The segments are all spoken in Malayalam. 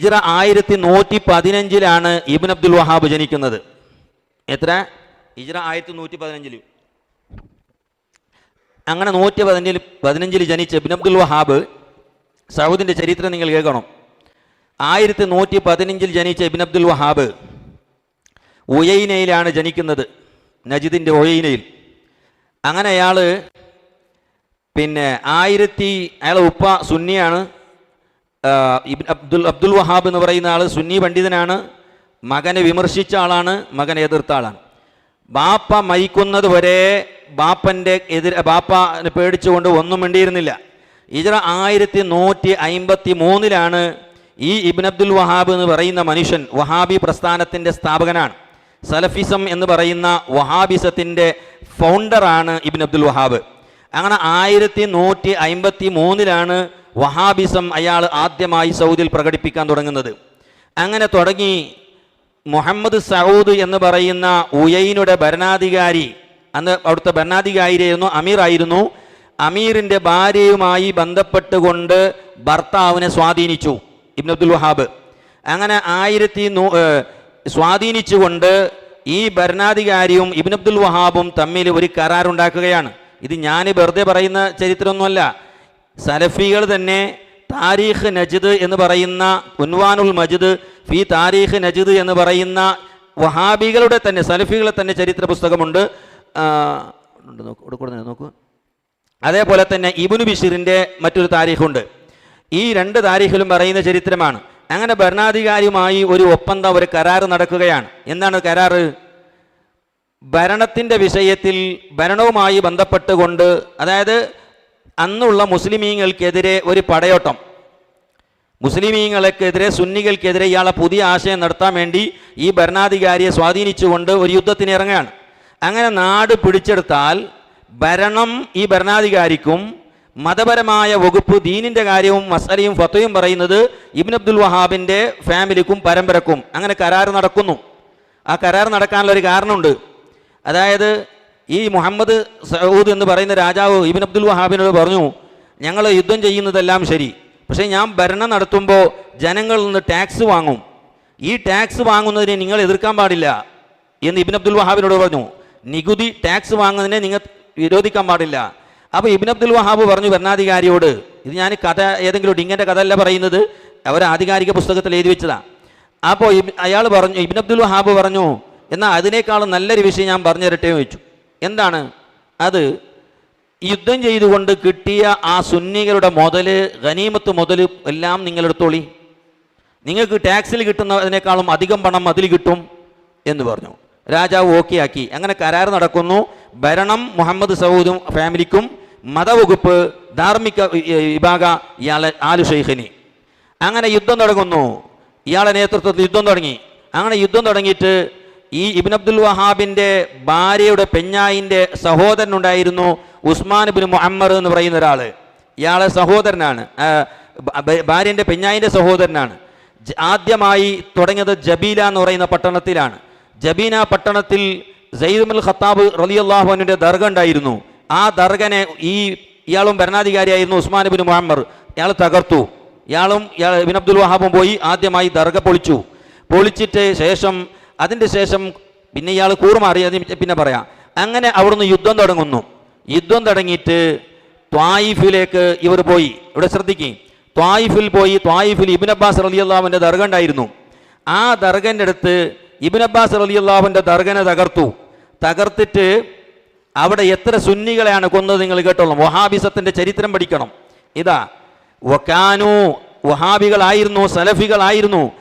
ഹിജ്റ ആയിരത്തി നൂറ്റി പതിനഞ്ചിലാണ് ഇബിൻ അബ്ദുൽ വഹാബ് ജനിക്കുന്നത്. എത്ര? ഹിജ്റ ആയിരത്തി നൂറ്റി പതിനഞ്ചിൽ അങ്ങനെ നൂറ്റി പതിനഞ്ചിൽ പതിനഞ്ചിൽ ജനിച്ച ഇബിൻ അബ്ദുൽ വഹാബ് സൗദിന്റെ ചരിത്രം നിങ്ങൾ കേൾക്കണം. ആയിരത്തി നൂറ്റി പതിനഞ്ചിൽ ജനിച്ച ഇബിൻ അബ്ദുൽ വഹാബ് ഉയൈനയിലാണ് ജനിക്കുന്നത്. നജിദിന്റെ ഒയൈനയിൽ അങ്ങനെ അയാൾ പിന്നെ ആയിരത്തി അയാളെ ഉപ്പ സുന്നിയാണ്. അബ്ദുൽ അബ്ദുൽ വഹാബ് എന്ന് പറയുന്ന ആൾ സുന്നി പണ്ഡിതനാണ്. മകനെ വിമർശിച്ച ആളാണ് മകനെ എതിർത്ത ആളാണ്. ബാപ്പ മരിക്കുന്നത് വരെ ബാപ്പന്റെ എതിരെ ബാപ്പനെ പേടിച്ചുകൊണ്ട് ഒന്നും മിണ്ടിയിരുന്നില്ല. ഇജറ ആയിരത്തി നൂറ്റി അയിമ്പത്തി മൂന്നിലാണ് ഈ ഇബിൻ അബ്ദുൽ വഹാബ് എന്ന് പറയുന്ന മനുഷ്യൻ വഹാബി പ്രസ്ഥാനത്തിന്റെ സ്ഥാപകനാണ്. സലഫിസം എന്ന് പറയുന്ന വഹാബിസത്തിന്റെ ഫൗണ്ടറാണ് ഇബിൻ അബ്ദുൽ വഹാബ്. അങ്ങനെ ആയിരത്തി നൂറ്റി അയിമ്പത്തി മൂന്നിലാണ് വഹാബിസം അയാൾ ആദ്യമായി സൗദിയിൽ പ്രകടിപ്പിക്കാൻ തുടങ്ങുന്നത്. അങ്ങനെ തുടങ്ങി മുഹമ്മദ് സൗദ് എന്ന് പറയുന്ന ഉയൈനുടെ ഭരണാധികാരി അന്ന് അവിടുത്തെ ഭരണാധികാരിയായിരുന്നു അമീർ ആയിരുന്നു. അമീറിന്റെ ഭാര്യയുമായി ബന്ധപ്പെട്ടുകൊണ്ട് ഭർത്താവിനെ സ്വാധീനിച്ചു ഇബ്നു അബ്ദുൽ വഹാബ്. അങ്ങനെ ആയിരത്തി നൂ സ്വാധീനിച്ചുകൊണ്ട് ഈ ഭരണാധികാരിയും ഇബ്നു അബ്ദുൽ വഹാബും തമ്മിൽ ഒരു കരാറുണ്ടാക്കുകയാണ്. ഇത് ഞാൻ വെറുതെ പറയുന്ന ചരിത്രമൊന്നുമല്ല. സലഫികൾ തന്നെ താരീഖ് നജിദ് എന്ന് പറയുന്ന ഉൻവാനുൽ മജിദ് ഫി താരീഖ് നജിദ് എന്ന് പറയുന്ന വഹാബികളുടെ തന്നെ സലഫികളെ തന്നെ ചരിത്ര പുസ്തകമുണ്ട് നോക്കൂ അതേപോലെ തന്നെ ഇബുനു ബിഷിറിന്റെ മറ്റൊരു താരീഖുണ്ട്. ഈ രണ്ട് താരീഖിലും പറയുന്ന ചരിത്രമാണ്. അങ്ങനെ ഭരണാധികാരിയുമായി ഒരു ഒപ്പന്ത ഒരു കരാർ നടക്കുകയാണ്. എന്താണ് കരാർ ഭരണത്തിന്റെ വിഷയത്തിൽ ഭരണവുമായി ബന്ധപ്പെട്ടുകൊണ്ട് അതായത് അന്നുള്ള മുസ്ലിമീങ്ങൾക്കെതിരെ ഒരു പടയോട്ടം. മുസ്ലിമീങ്ങൾക്കെതിരെ സുന്നികൾക്കെതിരെ ഇയാളെ പുതിയ ആശയം നടത്താൻ വേണ്ടി ഈ ഭരണാധികാരിയെ സ്വാധീനിച്ചുകൊണ്ട് ഒരു യുദ്ധത്തിന് ഇറങ്ങുകയാണ്. അങ്ങനെ നാട് പിടിച്ചെടുത്താൽ ഭരണം ഈ ഭരണാധികാരിക്കും മതപരമായ വകുപ്പ് ദീനിന്റെ കാര്യവും മസലയും ഫത്തയും പറയുന്നത് ഇബിൻ അബ്ദുൽ വഹാബിന്റെ ഫാമിലിക്കും പരമ്പരക്കും. അങ്ങനെ കരാർ നടക്കുന്നു. ആ കരാർ നടക്കാനുള്ള ഒരു കാരണമുണ്ട്. അതായത് ഈ മുഹമ്മദ് സൗദ് എന്ന് പറയുന്ന രാജാവ് ഇബിൻ അബ്ദുൽ വഹാബിനോട് പറഞ്ഞു ഞങ്ങൾ യുദ്ധം ചെയ്യുന്നതെല്ലാം ശരി പക്ഷേ ഞാൻ ഭരണം നടത്തുമ്പോൾ ജനങ്ങളിൽ നിന്ന് ടാക്സ് വാങ്ങും. ഈ ടാക്സ് വാങ്ങുന്നതിനെ നിങ്ങൾ എതിർക്കാൻ പാടില്ല. എന്ന് ഇബിൻ അബ്ദുൽ വഹാബിനോട് പറഞ്ഞു. നികുതി ടാക്സ് വാങ്ങുന്നതിനെ നിങ്ങൾ വിരോധിക്കാൻ പാടില്ല. അപ്പോൾ ഇബിൻ അബ്ദുൽ വഹാബ് പറഞ്ഞു ഭരണാധികാരിയോട് ഇത് ഞാൻ കഥ ഏതെങ്കിലും ഡിങ്ങന്റെ കഥ അല്ല പറയുന്നത് അവർ ആധികാരിക പുസ്തകത്തിൽ എഴുതി വെച്ചതാണ് അപ്പോൾ അയാൾ പറഞ്ഞു ഇബിൻ അബ്ദുൽ വഹാബ് പറഞ്ഞു എന്നാൽ അതിനേക്കാളും നല്ലൊരു വിഷയം ഞാൻ പറഞ്ഞു തരട്ടെ ചോദിച്ചു. എന്താണ്? അത് യുദ്ധം ചെയ്തുകൊണ്ട് കിട്ടിയ ആ സുന്നികളുടെ മുതൽ ഗനീമത്ത് മുതൽ എല്ലാം നിങ്ങളെടുത്തോളി. നിങ്ങൾക്ക് ടാക്സിൽ കിട്ടുന്നതിനേക്കാളും അധികം പണം അതിൽ കിട്ടും എന്ന് പറഞ്ഞു. രാജാവ് ഓക്കെ ആക്കി. അങ്ങനെ കരാർ നടക്കുന്നു. ഭരണം മുഹമ്മദ് സൗദും ഫാമിലിക്കും മതവകുപ്പ് ധാർമ്മിക വിഭാഗ ഇയാളെ ആലു ഷെയ്ഖിനി അങ്ങനെ യുദ്ധം തുടങ്ങുന്നു. ഇയാളെ നേതൃത്വത്തിൽ യുദ്ധം തുടങ്ങി. അങ്ങനെ യുദ്ധം തുടങ്ങിയിട്ട് ഈ ഇബിൻ അബ്ദുൽ വഹാബിന്റെ ഭാര്യയുടെ പെഞ്ഞായിന്റെ സഹോദരൻ ഉണ്ടായിരുന്നു ഉസ്മാൻ ബിൻ മുഹമ്മദ് എന്ന് പറയുന്ന ഒരാൾ ഇയാളെ സഹോദരനാണ്. ഭാര്യന്റെ പെഞ്ഞായിന്റെ സഹോദരനാണ്. ആദ്യമായി തുടങ്ങിയത് ജബീല എന്ന് പറയുന്ന പട്ടണത്തിലാണ്. ജബീന പട്ടണത്തിൽ സയ്യിദുൽ ഖത്താബ് റലിയല്ലാഹുവിന്റെ ദർഗ ഉണ്ടായിരുന്നു. ആ ദർഗനെ ഈ ഇയാളും ഭരണാധികാരിയായിരുന്നു ഉസ്മാൻ ബിൻ മുഹമ്മദ് ഇയാൾ തകർത്തു. ഇയാളും ഇബിൻ അബ്ദുൽ വഹാബും പോയി ആദ്യമായി ദർഗ പൊളിച്ചു. പൊളിച്ചിട്ട് ശേഷം അതിന്റെ ശേഷം പിന്നെ ഇയാൾ കൂറുമാറി അത് പിന്നെ പറയാം. അങ്ങനെ അവിടുന്ന് യുദ്ധം തുടങ്ങുന്നു. യുദ്ധം തുടങ്ങിയിട്ട് ത്വായിഫിലേക്ക് ഇവർ പോയി. ഇവിടെ ശ്രദ്ധിക്കും. ത്വായിഫിൽ പോയി. ത്വായിഫിൽ ഇബിൻ അബ്ബാസ് അലി അള്ളാഹുവിന്റെ ദർഗ ഉണ്ടായിരുന്നു ആ ദർഗന്റെ അടുത്ത് ഇബിൻ അബ്ബാസ് അലി അള്ളാഹുവിന്റെ ദർഗനെ തകർത്തു. തകർത്തിട്ട് അവിടെ എത്ര സുന്നികളെയാണ് കൊന്നത് നിങ്ങൾ കേട്ടോളാം. വഹാബിസത്തിന്റെ ചരിത്രം പഠിക്കണം. ഇതാ. വക്കാനു വഹാബികളായിരുന്നു സലഫികളായിരുന്നു.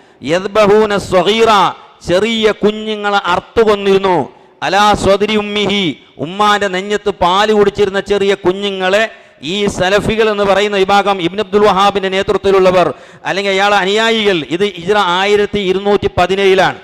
ചെറിയ കുഞ്ഞുങ്ങളെ അർത്തു കൊന്നിരുന്നു. അലാ സ്വദരി ഉമ്മിഹി ഉമ്മാന്റെ നെഞ്ഞത്ത് പാൽ കുടിച്ചിരുന്ന ചെറിയ കുഞ്ഞുങ്ങളെ ഈ സലഫികൾ എന്ന് പറയുന്ന വിഭാഗം ഇബ്ൻ അബ്ദുൽ വഹാബിന്റെ നേതൃത്വത്തിലുള്ളവർ അല്ലെങ്കിൽ അയാളെ അനുയായികൾ ഇത് ഇജ്ര ആയിരത്തി ഇരുന്നൂറ്റി പതിനേഴിലാണ്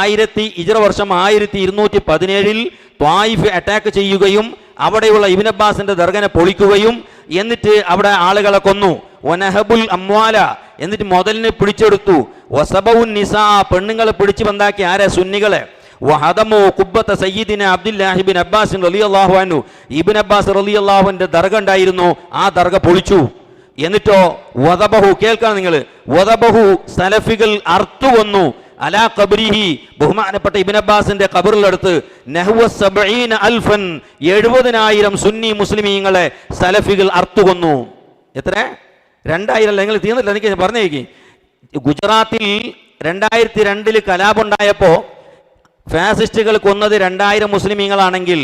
ആയിരത്തി ഇജ്ര വർഷം ആയിരത്തി ഇരുന്നൂറ്റി പതിനേഴിൽ ത്വായിഫ് അറ്റാക്ക് ചെയ്യുകയും അവിടെയുള്ള ഇബിൻ അബ്ബാസിന്റെ ദർഗനെ പൊളിക്കുകയും എന്നിട്ട് അവിടെ ആളുകളെ കൊന്നു. ഒനഹബുൽ അമ്വാല എന്നിട്ട് മുതലിനെ പിടിച്ചെടുത്തു. വസബവു നിസാ പെണ്ണുങ്ങളെ പിടിച്ചു പന്താക്കി ആരെ? സുന്നികളെ. വഹദമോ കുബ്ബത്ത സയ്യിദിന അബ്ദുല്ലാഹിബിൻ അബ്ബാസിൻ റളിയല്ലാഹു അൻഹു. ഇബ്ൻ അബ്ബാസ് റളിയല്ലാഹുവിന്റെ ദർഗ ഉണ്ടായിരുന്നു. ആ ദർഗ പൊളിച്ചു. എന്നിട്ടോ വദബഹു കേൾക്കണം നിങ്ങൾ വദബഹു സലഫികൾ അർത്തു വന്നു. അലാ കബരിഹി ബഹുമാനപ്പെട്ട ഇബിൻ അബ്ബാസിന്റെ കബറിലടുത്ത് അൽഫൻ എഴുപതിനായിരം സുന്നി മുസ്ലിമീങ്ങളെ സലഫികൾ അർത്തുകൊന്നു എത്ര രണ്ടായിരം അല്ല നിങ്ങൾ തീർന്നില്ല എനിക്ക് പറഞ്ഞേക്കി ഗുജറാത്തിൽ രണ്ടായിരത്തി രണ്ടിൽ കലാപുണ്ടായപ്പോൾ ഫാസിസ്റ്റുകൾ കൊന്നത് രണ്ടായിരം മുസ്ലിമീങ്ങളാണെങ്കിൽ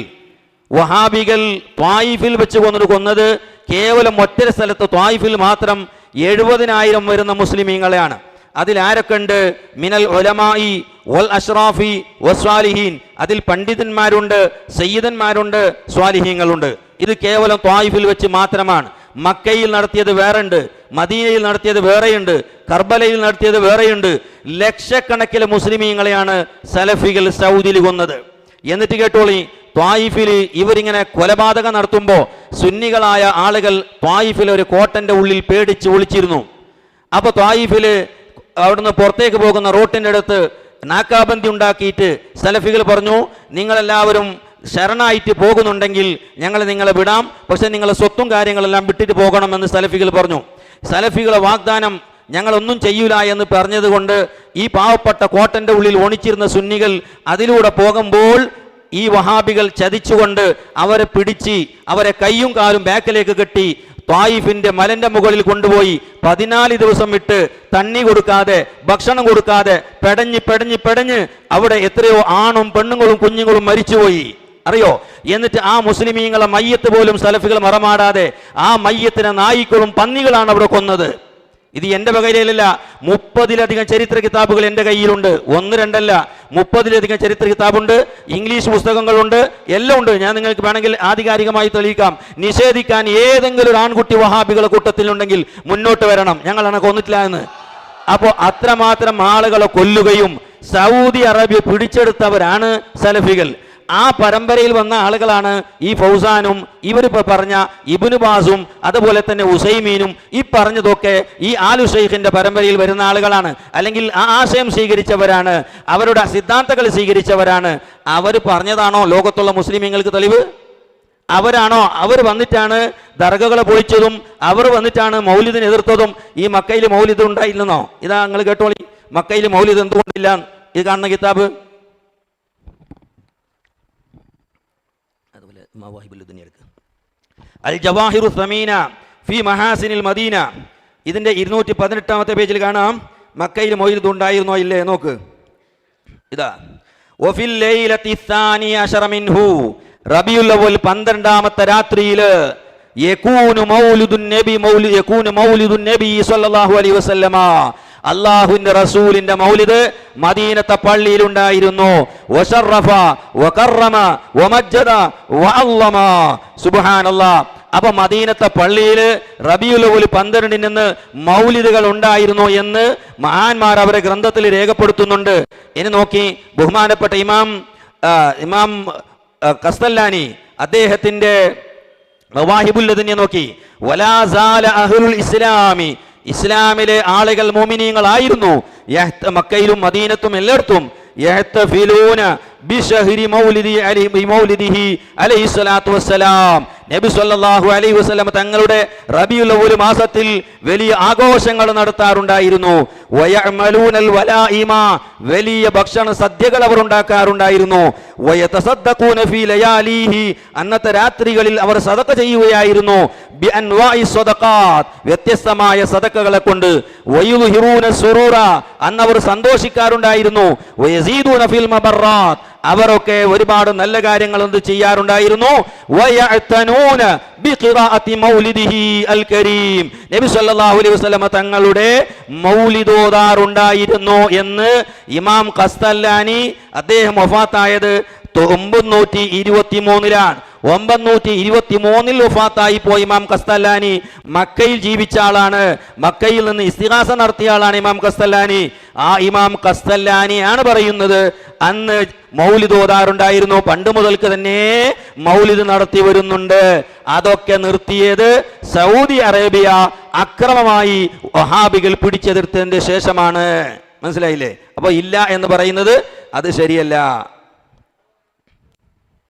വഹാബികൾ ത്വായിഫിൽ വെച്ച് കൊന്നത് കൊന്നത് കേവലം ഒറ്റ സ്ഥലത്ത് ത്വായിഫിൽ മാത്രം എഴുപതിനായിരം വരുന്ന മുസ്ലിമീങ്ങളെയാണ്. അതിൽ ആരൊക്കെ ഉണ്ട്? മിനൽ ഒലമായി വൽ അഷ്റാഫി വസ്വാലിഹീൻ അതിൽ പണ്ഡിതന്മാരുണ്ട് സയ്യിദന്മാരുണ്ട് സ്വാലിഹീങ്ങളുണ്ട്. ഇത് കേവലം ത്വായിഫിൽ വെച്ച് മാത്രമാണ്. മക്കയിൽ നടത്തിയത് വേറെയുണ്ട് മദീനയിൽ നടത്തിയത് വേറെയുണ്ട് കർബലയിൽ നടത്തിയത് വേറെയുണ്ട്. ലക്ഷക്കണക്കിലെ മുസ്ലിമീങ്ങളെയാണ് സലഫികൾ സൗദിയിൽ കൊന്നത്. എന്നിട്ട് കേട്ടോളി ത്വായിഫിൽ ഇവരിങ്ങനെ കൊലപാതകം നടത്തുമ്പോൾ സുന്നികളായ ആളുകൾ ത്വായിഫിൽ ഒരു കോട്ടന്റെ ഉള്ളിൽ പേടിച്ച് ഒളിച്ചിരുന്നു. അപ്പോൾ ത്വായിഫിൽ അവിടുന്ന് പുറത്തേക്ക് പോകുന്ന റോട്ടിന്റെ അടുത്ത് നാക്കാബന്തി ഉണ്ടാക്കിയിട്ട് സലഫികൾ പറഞ്ഞു നിങ്ങളെല്ലാവരും ശരണായിട്ട് പോകുന്നുണ്ടെങ്കിൽ ഞങ്ങൾ നിങ്ങളെ വിടാം. പക്ഷെ നിങ്ങളെ സ്വത്തും കാര്യങ്ങളെല്ലാം വിട്ടിട്ട് പോകണമെന്ന് സലഫികൾ പറഞ്ഞു. സലഫികളെ വാഗ്ദാനം ഞങ്ങളൊന്നും ചെയ്യൂല എന്ന് പറഞ്ഞതുകൊണ്ട് ഈ പാവപ്പെട്ട കോട്ടന്റെ ഉള്ളിൽ ഒണിച്ചിരുന്ന സുന്നികൾ അതിലൂടെ പോകുമ്പോൾ ഈ വഹാബികൾ ചതിച്ചുകൊണ്ട് അവരെ പിടിച്ച് അവരെ കയ്യും കാലും ബാക്കിലേക്ക് കെട്ടി ത്വായിഫിന്റെ മലന്റെ മുകളിൽ കൊണ്ടുപോയി പതിനാല് ദിവസം ഇട്ട് തണ്ണി കൊടുക്കാതെ ഭക്ഷണം കൊടുക്കാതെ പെടഞ്ഞ് പെടഞ്ഞ് പെടഞ്ഞ് അവിടെ എത്രയോ ആണും പെണ്ണുങ്ങളും കുഞ്ഞുങ്ങളും മരിച്ചുപോയി. അറിയോ? എന്നിട്ട് ആ മുസ്ലിമീങ്ങളെ മയ്യത്ത് പോലും സലഫുകൾ മറമാടാതെ ആ മയ്യത്തിനെ നായിക്കളും പന്നികളാണ് അവിടെ കൊന്നത്. ഇത് എന്റെ വകയിലല്ല മുപ്പതിലധികം ചരിത്ര കിതാബുകൾ എന്റെ കയ്യിലുണ്ട്. ഒന്ന് രണ്ടല്ല മുപ്പതിലധികം ചരിത്ര കിതാബുണ്ട് ഇംഗ്ലീഷ് പുസ്തകങ്ങളുണ്ട് എല്ലാം ഉണ്ട്. ഞാൻ നിങ്ങൾക്ക് വേണമെങ്കിൽ ആധികാരികമായി തെളിയിക്കാം. നിഷേധിക്കാൻ ഏതെങ്കിലും ഒരു ആൺകുട്ടി വഹാബികളെ കൂട്ടത്തിലുണ്ടെങ്കിൽ മുന്നോട്ട് വരണം. ഞങ്ങൾ ഞങ്ങളാണ് കൊന്നിട്ടില്ല എന്ന്. അപ്പോൾ അത്രമാത്രം ആളുകളെ കൊല്ലുകയും സൗദി അറേബ്യ പിടിച്ചെടുത്തവരാണ് സലഫികൾ. ആ പരമ്പരയിൽ വന്ന ആളുകളാണ് ഈ ഫൗസാനും ഇവരിപ്പോ പറഞ്ഞ ഇബിനു ബാസും അതുപോലെ തന്നെ ഉസൈമീനും ഈ പറഞ്ഞതൊക്കെ ഈ ആലു ഷെയ്ഖിന്റെ പരമ്പരയിൽ വരുന്ന ആളുകളാണ്. അല്ലെങ്കിൽ ആ ആശയം സ്വീകരിച്ചവരാണ് അവരുടെ സിദ്ധാന്തങ്ങൾ സ്വീകരിച്ചവരാണ്. അവർ പറഞ്ഞതാണോ ലോകത്തുള്ള മുസ്ലിമീങ്ങൾക്ക് തെളിവ്? അവരാണോ? അവർ വന്നിട്ടാണ് ദർഗകളെ പൊളിച്ചതും അവർ വന്നിട്ടാണ് മൗലിദിനെ എതിർത്തതും. ഈ മക്കയിൽ മൗലിദ് ഉണ്ടായില്ലെന്നോ? ഇതാ നിങ്ങൾ കേട്ടോളി. മക്കയിൽ മൗലിദ് എന്തുകൊണ്ടില്ല? ഇത് കാണുന്ന കിതാബ് അതുപോലെ മവാഹിബുൽ ദുനിയ എടുക്കുക. അൽ ജവാഹിറു സമീന ഫി മഹാസിനിൽ മദീന. ഇതിന്റെ ഇരുന്നൂറ്റി പതിനെട്ടാമത്തെ പേജിൽ കാണാം മക്കയിൽ മൗലിദ് ഉണ്ടായിരുന്നോ ഇല്ലേ? നോക്ക്. ഇതാ. ഒഫിൽ മിൻഹു. റബിയുൽ അവൽ പന്ത്രണ്ടാമത്തെ രാത്രിയിൽ യകൂനു മൗലിദുൻ നബി മൗലി യകൂനു മൗലിദുൻ നബി സ്വല്ലല്ലാഹു അലൈഹി വസല്ലമ. അള്ളാഹുവിന്റെ റസൂലിന്റെ മൗലിദ് മദീനത്തെ പള്ളിയിൽ ഉണ്ടായിരുന്നു വമജ്ജദ വഅല്ലമ. സുബ്ഹാനല്ലാഹ് അപ്പൊ മദീനത്തെ പള്ളിയിൽ റബിയുൽ പന്ത്രണ്ടിൽ നിന്ന് മൗലിദുകൾ ഉണ്ടായിരുന്നു എന്ന് മഹാന്മാർ അവരെ ഗ്രന്ഥത്തിൽ രേഖപ്പെടുത്തുന്നുണ്ട്. ഇനി നോക്കി ബഹുമാനപ്പെട്ട ഇമാം ഇമാം കസ്തല്ലാനി അദ്ദേഹത്തിന്റെ മവാഹിബുല്ലതിനെ നോക്കി. വലാസാല അഹ്ലുൽ ഇസ്ലാമി ഇസ്ലാമിലെ ആളുകൾ മോമിനീങ്ങളായിരുന്നു. യഹ്ത- മക്കയിലും മദീനത്തും എല്ലായിടത്തും. ബിശഹ്രി മൗലിദി അലി മൗലിദിഹി അലൈഹി സ്വലാത്തു വസ്സലാം. നബി സല്ലല്ലാഹു അലൈഹി വസല്ലം തങ്ങളുടെ റബിയുൽ അവ്വൽ മാസത്തിൽ വലിയ ആഘോഷങ്ങൾ നടത്താറുണ്ടായിരുന്നു. വലിയ ഭക്ഷണ സദ്യകൾ അവർ ഉണ്ടാക്കാറുണ്ടായിരുന്നു. അന്നത്തെ രാത്രികളിൽ അവർ സദഖ ചെയ്യുകയായിരുന്നു. വ്യത്യസ്തമായ സദഖകളെ കൊണ്ട്. അന്നവർ സന്തോഷിക്കാറുണ്ടായിരുന്നു. അവരൊക്കെ ഒരുപാട് നല്ല കാര്യങ്ങൾ എന്ത് ചെയ്യാറുണ്ടായിരുന്നു നബി സല്ലല്ലാഹു അലൈഹി വസല്ലമ തങ്ങളുടെ മൗലിദോദാറുണ്ടായിരുന്നു എന്ന് ഇമാം ഖസ്തല്ലാനി അദ്ദേഹം വഫാത്തായത് ഒമ്പന്നൂറ്റി ഇരുപത്തി മൂന്നിലാണ് ഒമ്പന്നൂറ്റി ഇരുപത്തി മൂന്നിൽ വഫാത്തായി പോയി ഇമാം കസ്തല്ലാനി മക്കയിൽ ജീവിച്ച ആളാണ്. മക്കയിൽ നിന്ന് ഇസ്തിഹാസ നടത്തിയ ആളാണ് ഇമാം കസ്തല്ലാനി ആ ഇമാം കസ്തല്ലാനി ആണ് പറയുന്നത് അന്ന് മൗലിദ് ഓതാറുണ്ടായിരുന്നു. പണ്ട് മുതൽക്ക് തന്നെ മൗലിദ് നടത്തി വരുന്നുണ്ട്. അതൊക്കെ നിർത്തിയത് സൗദി അറേബ്യ അക്രമമായി വഹാബികൾ പിടിച്ചെതിർത്തതിന്റെ ശേഷമാണ്. മനസ്സിലായില്ലേ? അപ്പൊ ഇല്ല എന്ന് പറയുന്നത് അത് ശരിയല്ല.